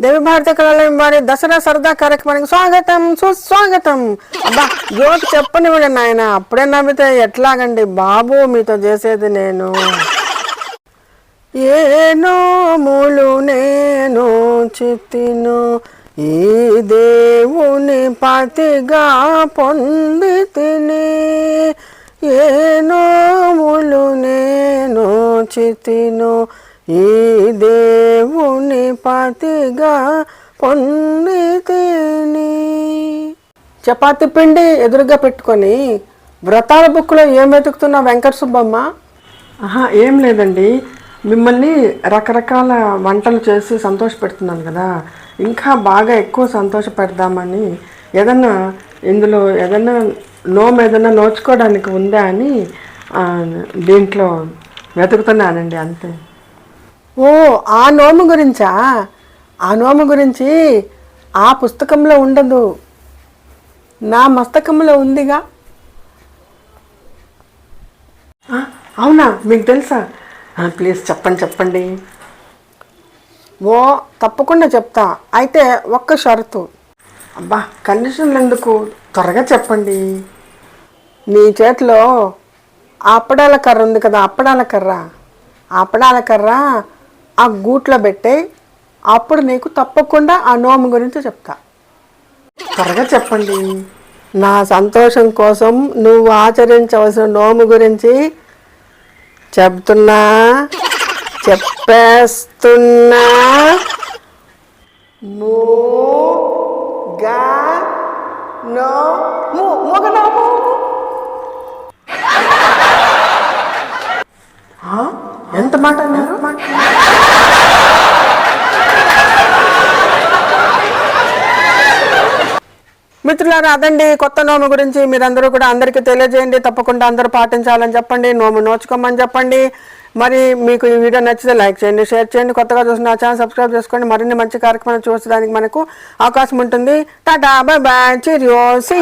దేవి భారత కళాలయం వారి దసరా సరదా కార్యక్రమానికి స్వాగతం సుస్వాగతం. అబ్బా జోక్ చెప్పనివ్వండి నాయన అప్పుడే నమ్మితే ఎట్లాగండి బాబు మీతో చేసేది నేను. ఏనో నోములు నేను చిత్తిను ఈ దేవుని పతిగా పొంది తిని ఏనో నోములు నేను చితిను ఈ దేవుని పాతిగా పొంది తిని చపాతి పిండి ఎదురుగా పెట్టుకొని వ్రతాల బుక్లో ఏం వెతుకుతున్నా వెంకట సుబ్బమ్మ? ఆహా ఏం లేదండి. మిమ్మల్ని రకరకాల వంటలు చేసి సంతోష పెడుతున్నాను కదా. ఇంకా బాగా ఎక్కువ సంతోష పెడదామని ఏదన్నా ఇందులో ఏదన్నా నోము ఏదన్నా నోచుకోవడానికి ఉందా అని దీంట్లో వెతుకుతున్నానండి అంతే. ఓ ఆ నోము గురించా? ఆ నోము గురించి ఆ పుస్తకంలో ఉండదు. నా మస్తకంలో ఉందిగా. అవునా? మీకు తెలుసా? ప్లీజ్ చెప్పండి చెప్పండి. ఓ తప్పకుండా చెప్తా. అయితే ఒక్క షరతు. అబ్బా కండిషన్లు ఎందుకు? త్వరగా చెప్పండి. నీ చేతిలో అప్పడాల కర్ర ఉంది కదా అప్పడాల కర్ర. అప్పడాల కర్ర ఆ గూట్లో పెట్టే అప్పుడు నీకు తప్పకుండా ఆ నోము గురించి చెప్తా. త్వరగా చెప్పండి. నా సంతోషం కోసం నువ్వు ఆచరించవలసిన నోము గురించి చెప్తున్నా చెప్పేస్తున్నా. మూ గా నో ము మొగ నోము ఆ? ఎంత మాట అన్నారు మిత్రులారా అదండి కొత్త నోము గురించి. మీరందరూ కూడా అందరికీ తెలియజేయండి. తప్పకుండా అందరూ పాటించాలని చెప్పండి. నోము నోచుకోమని చెప్పండి. మరి మీకు ఈ వీడియో నచ్చితే లైక్ చేయండి షేర్ చేయండి. కొత్తగా చూసిన ఛానల్ సబ్స్క్రైబ్ చేసుకోండి. మరిన్ని మంచి కార్యక్రమాలు చూసడానికి మనకు అవకాశం ఉంటుంది. Ta-ta bye bye cheerio see